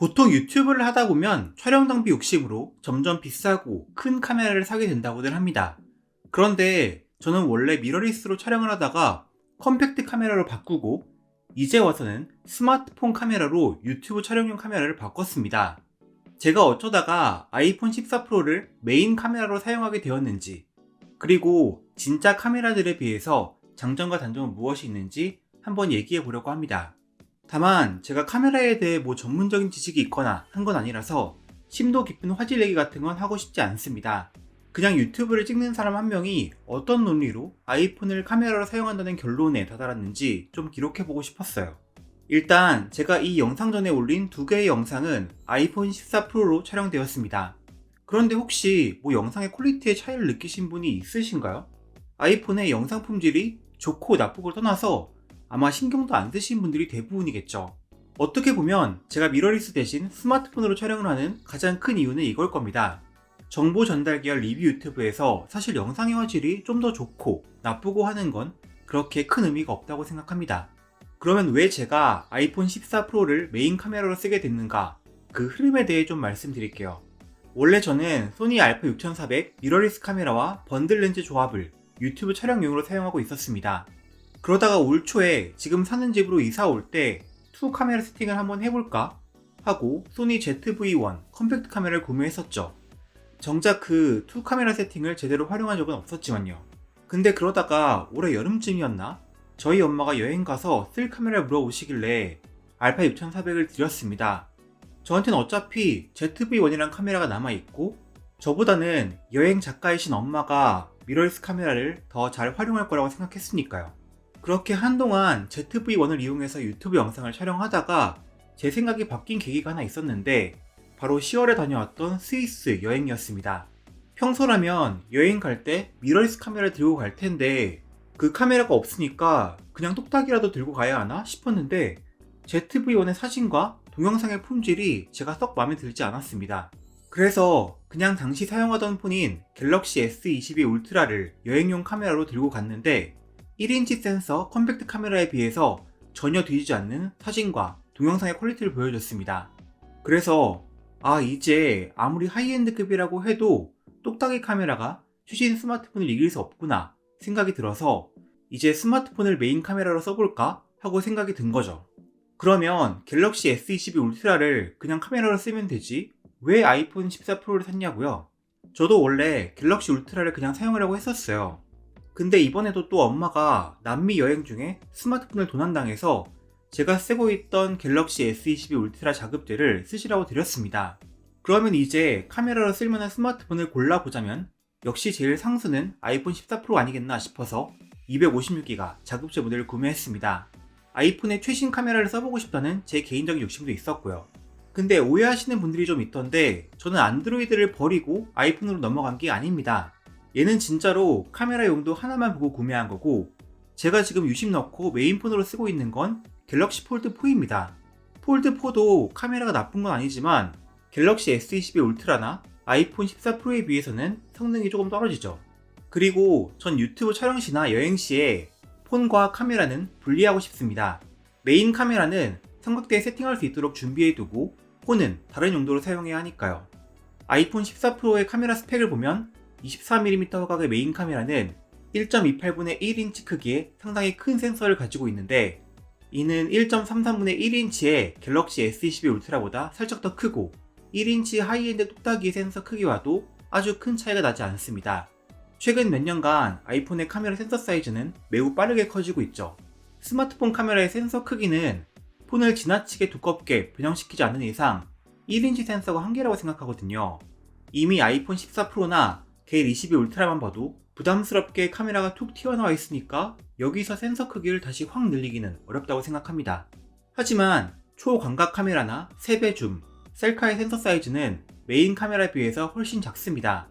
보통 유튜브를 하다 보면 촬영 장비 욕심으로 점점 비싸고 큰 카메라를 사게 된다고들 합니다. 그런데 저는 원래 미러리스로 촬영을 하다가 컴팩트 카메라로 바꾸고 이제 와서는 스마트폰 카메라로 유튜브 촬영용 카메라를 바꿨습니다. 제가 어쩌다가 아이폰 14 프로를 메인 카메라로 사용하게 되었는지, 그리고 진짜 카메라들에 비해서 장점과 단점은 무엇이 있는지 한번 얘기해 보려고 합니다. 다만 제가 카메라에 대해 뭐 전문적인 지식이 있거나 한 건 아니라서 심도 깊은 화질 얘기 같은 건 하고 싶지 않습니다. 그냥 유튜브를 찍는 사람 한 명이 어떤 논리로 아이폰을 카메라로 사용한다는 결론에 다다랐는지 좀 기록해 보고 싶었어요. 일단 제가 이 영상 전에 올린 두 개의 영상은 아이폰 14 프로로 촬영되었습니다. 그런데 혹시 뭐 영상의 퀄리티의 차이를 느끼신 분이 있으신가요? 아이폰의 영상 품질이 좋고 나쁘고를 떠나서 아마 신경도 안 쓰신 분들이 대부분이겠죠. 어떻게 보면 제가 미러리스 대신 스마트폰으로 촬영을 하는 가장 큰 이유는 이걸 겁니다. 정보 전달 계열 리뷰 유튜브에서 사실 영상의 화질이 좀 더 좋고 나쁘고 하는 건 그렇게 큰 의미가 없다고 생각합니다. 그러면 왜 제가 아이폰 14 프로를 메인 카메라로 쓰게 됐는가? 그 흐름에 대해 좀 말씀드릴게요. 원래 저는 소니 알파 6400 미러리스 카메라와 번들 렌즈 조합을 유튜브 촬영용으로 사용하고 있었습니다. 그러다가 올 초에 지금 사는 집으로 이사 올 때 투 카메라 세팅을 한번 해볼까 하고 소니 ZV-1 컴팩트 카메라를 구매했었죠. 정작 그 투 카메라 세팅을 제대로 활용한 적은 없었지만요. 근데 그러다가 올해 여름쯤이었나? 저희 엄마가 여행 가서 쓸 카메라를 물어보시길래 알파 6400을 드렸습니다. 저한테는 어차피 ZV-1이란 카메라가 남아있고 저보다는 여행 작가이신 엄마가 미러리스 카메라를 더 잘 활용할 거라고 생각했으니까요. 그렇게 한동안 ZV-1을 이용해서 유튜브 영상을 촬영하다가 제 생각이 바뀐 계기가 하나 있었는데 바로 10월에 다녀왔던 스위스 여행이었습니다. 평소라면 여행 갈 때 미러리스 카메라를 들고 갈 텐데 그 카메라가 없으니까 그냥 똑딱이라도 들고 가야 하나 싶었는데 ZV-1의 사진과 동영상의 품질이 제가 썩 마음에 들지 않았습니다. 그래서 그냥 당시 사용하던 폰인 갤럭시 S22 울트라를 여행용 카메라로 들고 갔는데 1인치 센서 컴팩트 카메라에 비해서 전혀 뒤지지 않는 사진과 동영상의 퀄리티를 보여줬습니다. 그래서 아 이제 아무리 하이엔드급이라고 해도 똑딱이 카메라가 최신 스마트폰을 이길 수 없구나 생각이 들어서 이제 스마트폰을 메인 카메라로 써볼까 하고 생각이 든 거죠. 그러면 갤럭시 S22 울트라를 그냥 카메라로 쓰면 되지 왜 아이폰 14 프로를 샀냐고요? 저도 원래 갤럭시 울트라를 그냥 사용하려고 했었어요. 근데 이번에도 또 엄마가 남미 여행 중에 스마트폰을 도난당해서 제가 쓰고 있던 갤럭시 S22 울트라 자급제를 쓰시라고 드렸습니다. 그러면 이제 카메라로 쓸만한 스마트폰을 골라보자면 역시 제일 상수는 아이폰 14 프로 아니겠나 싶어서 256기가 자급제 모델을 구매했습니다. 아이폰의 최신 카메라를 써보고 싶다는 제 개인적인 욕심도 있었고요. 근데 오해하시는 분들이 좀 있던데 저는 안드로이드를 버리고 아이폰으로 넘어간 게 아닙니다. 얘는 진짜로 카메라 용도 하나만 보고 구매한 거고 제가 지금 유심 넣고 메인폰으로 쓰고 있는 건 갤럭시 폴드 4입니다. 폴드 4도 카메라가 나쁜 건 아니지만 갤럭시 S22 울트라나 아이폰 14 프로에 비해서는 성능이 조금 떨어지죠. 그리고 전 유튜브 촬영 시나 여행 시에 폰과 카메라는 분리하고 싶습니다. 메인 카메라는 삼각대에 세팅할 수 있도록 준비해두고 폰은 다른 용도로 사용해야 하니까요. 아이폰 14 프로의 카메라 스펙을 보면 24mm 화각의 메인 카메라는 1.28분의 1인치 크기의 상당히 큰 센서를 가지고 있는데 이는 1.33분의 1인치의 갤럭시 S22 울트라보다 살짝 더 크고 1인치 하이엔드 뚝딱이 센서 크기와도 아주 큰 차이가 나지 않습니다. 최근 몇 년간 아이폰의 카메라 센서 사이즈는 매우 빠르게 커지고 있죠. 스마트폰 카메라의 센서 크기는 폰을 지나치게 두껍게 변형시키지 않는 이상 1인치 센서가 한계라고 생각하거든요. 이미 아이폰 14 프로나 게일 22 울트라만 봐도 부담스럽게 카메라가 툭 튀어나와 있으니까 여기서 센서 크기를 다시 확 늘리기는 어렵다고 생각합니다. 하지만 초광각 카메라나 3배 줌, 셀카의 센서 사이즈는 메인 카메라에 비해서 훨씬 작습니다.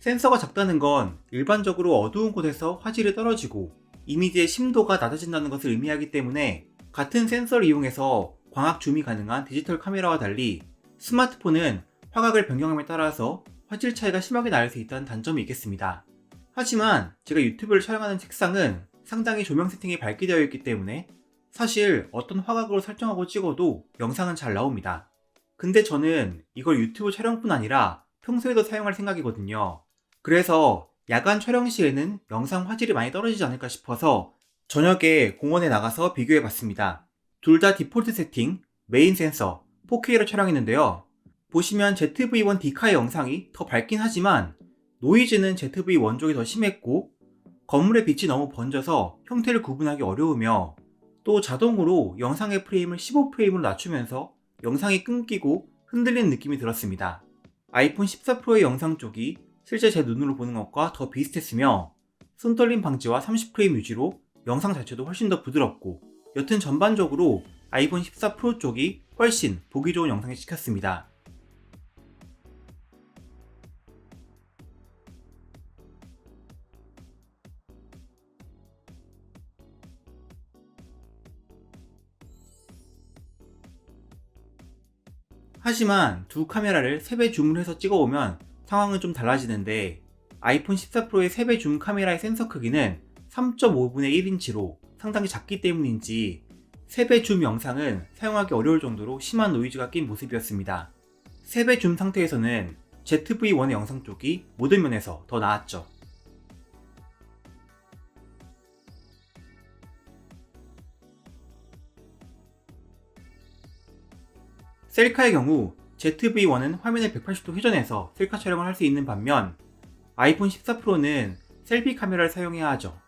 센서가 작다는 건 일반적으로 어두운 곳에서 화질이 떨어지고 이미지의 심도가 낮아진다는 것을 의미하기 때문에 같은 센서를 이용해서 광학 줌이 가능한 디지털 카메라와 달리 스마트폰은 화각을 변경함에 따라서 화질 차이가 심하게 날 수 있다는 단점이 있겠습니다. 하지만 제가 유튜브를 촬영하는 책상은 상당히 조명 세팅이 밝게 되어 있기 때문에 사실 어떤 화각으로 설정하고 찍어도 영상은 잘 나옵니다. 근데 저는 이걸 유튜브 촬영뿐 아니라 평소에도 사용할 생각이거든요. 그래서 야간 촬영 시에는 영상 화질이 많이 떨어지지 않을까 싶어서 저녁에 공원에 나가서 비교해 봤습니다. 둘 다 디폴트 세팅, 메인 센서, 4K로 촬영했는데요. 보시면 ZV-1 디카의 영상이 더 밝긴 하지만 노이즈는 ZV-1 쪽이 더 심했고 건물의 빛이 너무 번져서 형태를 구분하기 어려우며 또 자동으로 영상의 프레임을 15프레임으로 낮추면서 영상이 끊기고 흔들리는 느낌이 들었습니다. 아이폰 14 프로의 영상 쪽이 실제 제 눈으로 보는 것과 더 비슷했으며 손떨림 방지와 30프레임 유지로 영상 자체도 훨씬 더 부드럽고 여튼 전반적으로 아이폰 14 프로 쪽이 훨씬 보기 좋은 영상이 찍혔습니다. 하지만 두 카메라를 3배 줌을 해서 찍어오면 상황은 좀 달라지는데 아이폰 14 프로의 3배 줌 카메라의 센서 크기는 3.5분의 1인치로 상당히 작기 때문인지 3배 줌 영상은 사용하기 어려울 정도로 심한 노이즈가 낀 모습이었습니다. 3배 줌 상태에서는 ZV-1의 영상 쪽이 모든 면에서 더 나았죠. 셀카의 경우 ZV-1은 화면을 180도 회전해서 셀카 촬영을 할 수 있는 반면 아이폰 14 프로는 셀피 카메라를 사용해야 하죠.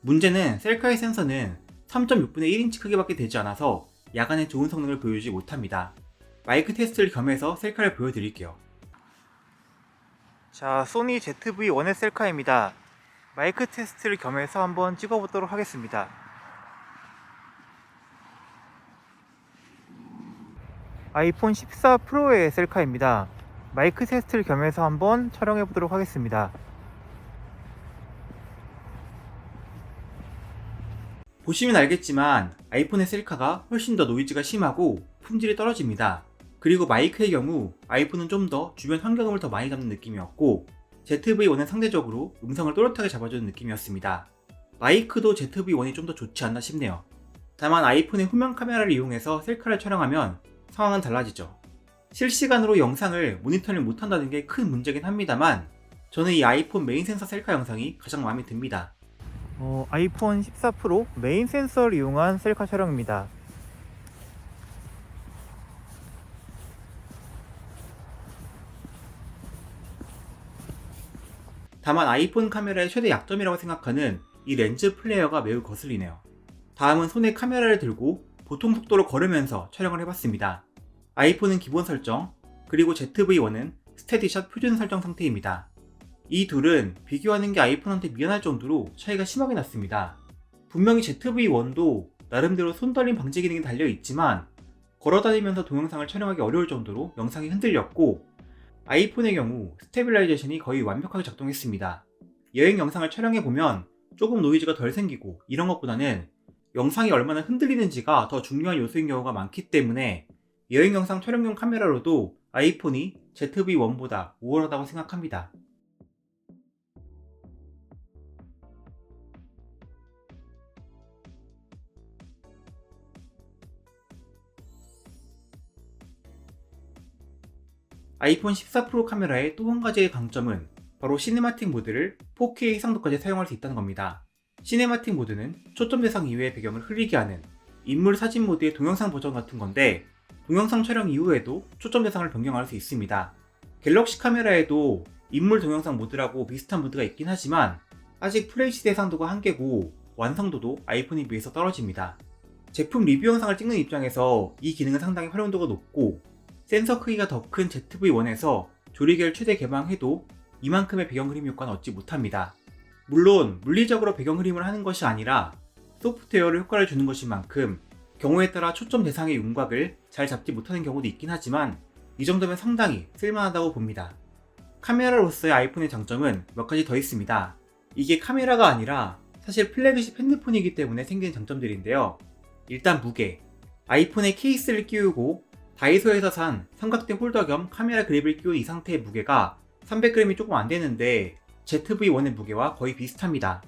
문제는 셀카의 센서는 3.6분의 1인치 크기밖에 되지 않아서 야간에 좋은 성능을 보여주지 못합니다. 마이크 테스트를 겸해서 셀카를 보여드릴게요. 자, 소니 ZV-1의 셀카입니다. 마이크 테스트를 겸해서 한번 찍어보도록 하겠습니다. 아이폰 14 프로의 셀카입니다. 마이크 테스트를 겸해서 한번 촬영해 보도록 하겠습니다. 보시면 알겠지만 아이폰의 셀카가 훨씬 더 노이즈가 심하고 품질이 떨어집니다. 그리고 마이크의 경우 아이폰은 좀 더 주변 환경음을 더 많이 잡는 느낌이었고 ZV-1은 상대적으로 음성을 또렷하게 잡아주는 느낌이었습니다. 마이크도 ZV-1이 좀 더 좋지 않나 싶네요. 다만 아이폰의 후면 카메라를 이용해서 셀카를 촬영하면 상황은 달라지죠. 실시간으로 영상을 모니터링 못한다는 게 큰 문제긴 합니다만 저는 이 아이폰 메인 센서 셀카 영상이 가장 마음에 듭니다. 어, 아이폰 14 프로 메인 센서를 이용한 셀카 촬영입니다. 다만 아이폰 카메라의 최대 약점이라고 생각하는 이 렌즈 플레이어가 매우 거슬리네요. 다음은 손에 카메라를 들고 보통 속도로 걸으면서 촬영을 해봤습니다. 아이폰은 기본 설정, 그리고 ZV-1은 스테디샷 표준 설정 상태입니다. 이 둘은 비교하는 게 아이폰한테 미안할 정도로 차이가 심하게 났습니다. 분명히 ZV-1도 나름대로 손떨림 방지 기능이 달려있지만 걸어다니면서 동영상을 촬영하기 어려울 정도로 영상이 흔들렸고 아이폰의 경우 스테빌라이제이션이 거의 완벽하게 작동했습니다. 여행 영상을 촬영해보면 조금 노이즈가 덜 생기고 이런 것보다는 영상이 얼마나 흔들리는지가 더 중요한 요소인 경우가 많기 때문에 여행 영상 촬영용 카메라로도 아이폰이 ZV-1보다 우월하다고 생각합니다. 아이폰 14 프로 카메라의 또 한 가지의 강점은 바로 시네마틱 모드를 4K 해상도까지 사용할 수 있다는 겁니다. 시네마틱 모드는 초점 대상 이외의 배경을 흐리게 하는 인물 사진 모드의 동영상 버전 같은 건데 동영상 촬영 이후에도 초점 대상을 변경할 수 있습니다. 갤럭시 카메라에도 인물 동영상 모드라고 비슷한 모드가 있긴 하지만 아직 FHD 해상도가 한계고 완성도도 아이폰에 비해서 떨어집니다. 제품 리뷰 영상을 찍는 입장에서 이 기능은 상당히 활용도가 높고 센서 크기가 더 큰 ZV-1에서 조리개를 최대 개방해도 이만큼의 배경 흐림 효과는 얻지 못합니다. 물론 물리적으로 배경 흐림을 하는 것이 아니라 소프트웨어로 효과를 주는 것인 만큼 경우에 따라 초점 대상의 윤곽을 잘 잡지 못하는 경우도 있긴 하지만 이 정도면 상당히 쓸만하다고 봅니다. 카메라로서의 아이폰의 장점은 몇 가지 더 있습니다. 이게 카메라가 아니라 사실 플래그십 핸드폰이기 때문에 생기는 장점들인데요. 일단 무게. 아이폰에 케이스를 끼우고 다이소에서 산 삼각대 홀더 겸 카메라 그립을 끼운 이 상태의 무게가 300g이 조금 안 되는데 ZV-1의 무게와 거의 비슷합니다.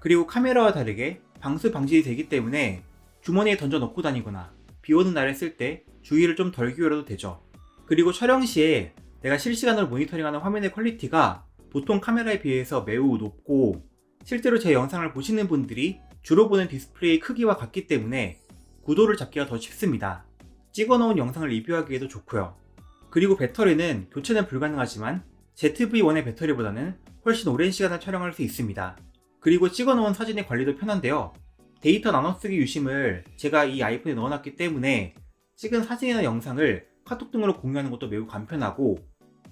그리고 카메라와 다르게 방수 방지되기 때문에 주머니에 던져 넣고 다니거나 비 오는 날에 쓸 때 주의를 좀 덜 기울여도 되죠. 그리고 촬영 시에 내가 실시간으로 모니터링하는 화면의 퀄리티가 보통 카메라에 비해서 매우 높고 실제로 제 영상을 보시는 분들이 주로 보는 디스플레이 크기와 같기 때문에 구도를 잡기가 더 쉽습니다. 찍어 놓은 영상을 리뷰하기에도 좋고요. 그리고 배터리는 교체는 불가능하지만 ZV-1의 배터리보다는 훨씬 오랜 시간을 촬영할 수 있습니다. 그리고 찍어놓은 사진의 관리도 편한데요. 데이터 나눠쓰기 유심을 제가 이 아이폰에 넣어놨기 때문에 찍은 사진이나 영상을 카톡 등으로 공유하는 것도 매우 간편하고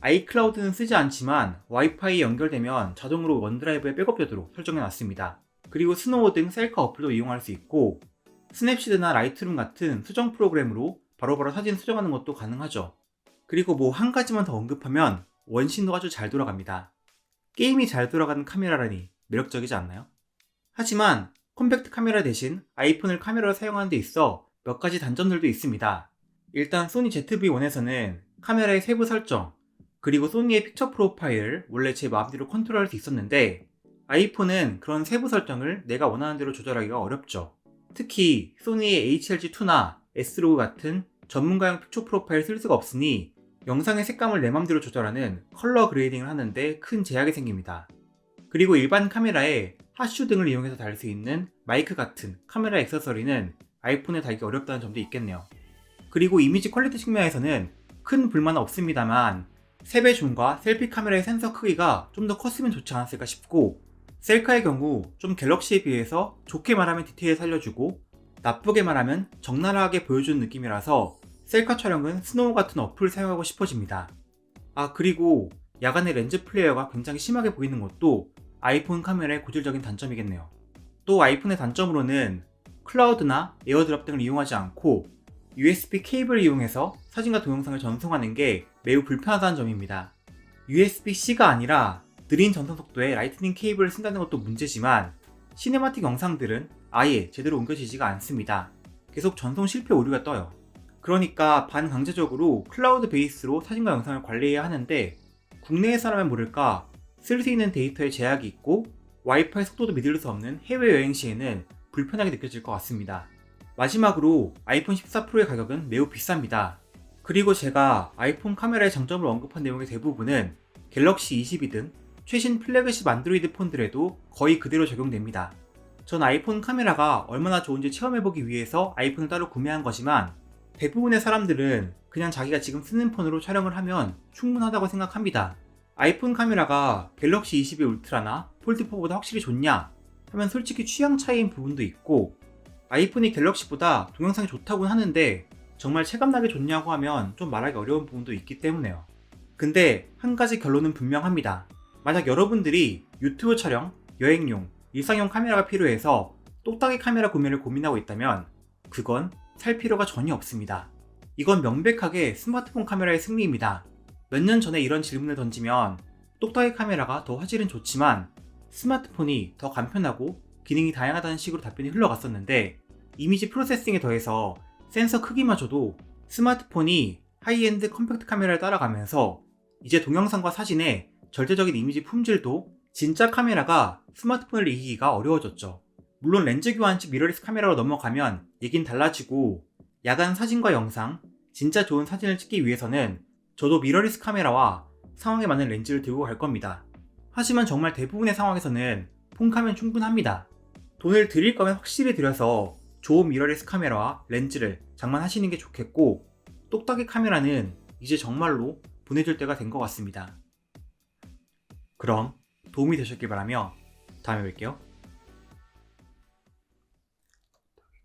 아이클라우드는 쓰지 않지만 와이파이 연결되면 자동으로 원드라이브에 백업되도록 설정해놨습니다. 그리고 스노우 등 셀카 어플도 이용할 수 있고 스냅시드나 라이트룸 같은 수정 프로그램으로 바로바로 사진 수정하는 것도 가능하죠. 그리고 뭐 한 가지만 더 언급하면 원신도 아주 잘 돌아갑니다. 게임이 잘 돌아가는 카메라라니 매력적이지 않나요? 하지만 컴팩트 카메라 대신 아이폰을 카메라로 사용하는 데 있어 몇 가지 단점들도 있습니다. 일단 소니 ZV-1에서는 카메라의 세부 설정, 그리고 소니의 픽처 프로파일을 원래 제 마음대로 컨트롤할 수 있었는데 아이폰은 그런 세부 설정을 내가 원하는 대로 조절하기가 어렵죠. 특히 소니의 HLG2나 S로그 같은 전문가용 픽처 프로파일 쓸 수가 없으니 영상의 색감을 내 맘대로 조절하는 컬러 그레이딩을 하는데 큰 제약이 생깁니다. 그리고 일반 카메라에 핫슈 등을 이용해서 달 수 있는 마이크 같은 카메라 액세서리는 아이폰에 달기 어렵다는 점도 있겠네요. 그리고 이미지 퀄리티 측면에서는 큰 불만은 없습니다만 세배 줌과 셀피 카메라의 센서 크기가 좀 더 컸으면 좋지 않았을까 싶고 셀카의 경우 좀 갤럭시에 비해서 좋게 말하면 디테일 살려주고 나쁘게 말하면 적나라하게 보여주는 느낌이라서 셀카 촬영은 스노우 같은 어플을 사용하고 싶어집니다. 아 그리고 야간에 렌즈 플레이어가 굉장히 심하게 보이는 것도 아이폰 카메라의 고질적인 단점이겠네요. 또 아이폰의 단점으로는 클라우드나 에어드랍 등을 이용하지 않고 USB 케이블을 이용해서 사진과 동영상을 전송하는 게 매우 불편하다는 점입니다. USB-C가 아니라 느린 전송 속도의 라이트닝 케이블을 쓴다는 것도 문제지만 시네마틱 영상들은 아예 제대로 옮겨지지가 않습니다. 계속 전송 실패 오류가 떠요. 그러니까 반강제적으로 클라우드 베이스로 사진과 영상을 관리해야 하는데 국내에서라면 모를까 쓸 수 있는 데이터에 제약이 있고 와이파이 속도도 믿을 수 없는 해외여행 시에는 불편하게 느껴질 것 같습니다. 마지막으로 아이폰 14 프로의 가격은 매우 비쌉니다. 그리고 제가 아이폰 카메라의 장점을 언급한 내용의 대부분은 갤럭시 22 등 최신 플래그십 안드로이드 폰들에도 거의 그대로 적용됩니다. 전 아이폰 카메라가 얼마나 좋은지 체험해보기 위해서 아이폰을 따로 구매한 거지만 대부분의 사람들은 그냥 자기가 지금 쓰는 폰으로 촬영을 하면 충분하다고 생각합니다. 아이폰 카메라가 갤럭시 22 울트라나 폴드4보다 확실히 좋냐 하면 솔직히 취향 차이인 부분도 있고 아이폰이 갤럭시보다 동영상이 좋다고는 하는데 정말 체감나게 좋냐고 하면 좀 말하기 어려운 부분도 있기 때문에요. 근데 한 가지 결론은 분명합니다. 만약 여러분들이 유튜브 촬영, 여행용, 일상용 카메라가 필요해서 똑딱이 카메라 구매를 고민하고 있다면 그건 살 필요가 전혀 없습니다. 이건 명백하게 스마트폰 카메라의 승리입니다. 몇 년 전에 이런 질문을 던지면 똑딱이 카메라가 더 화질은 좋지만 스마트폰이 더 간편하고 기능이 다양하다는 식으로 답변이 흘러갔었는데 이미지 프로세싱에 더해서 센서 크기마저도 스마트폰이 하이엔드 컴팩트 카메라를 따라가면서 이제 동영상과 사진의 절대적인 이미지 품질도 진짜 카메라가 스마트폰을 이기기가 어려워졌죠. 물론 렌즈 교환식 미러리스 카메라로 넘어가면 얘긴 달라지고 야간 사진과 영상, 진짜 좋은 사진을 찍기 위해서는 저도 미러리스 카메라와 상황에 맞는 렌즈를 들고 갈 겁니다. 하지만 정말 대부분의 상황에서는 폰카면 충분합니다. 돈을 들일 거면 확실히 들여서 좋은 미러리스 카메라와 렌즈를 장만하시는 게 좋겠고 똑딱이 카메라는 이제 정말로 보내줄 때가 된 것 같습니다. 그럼 도움이 되셨길 바라며 다음에 뵐게요.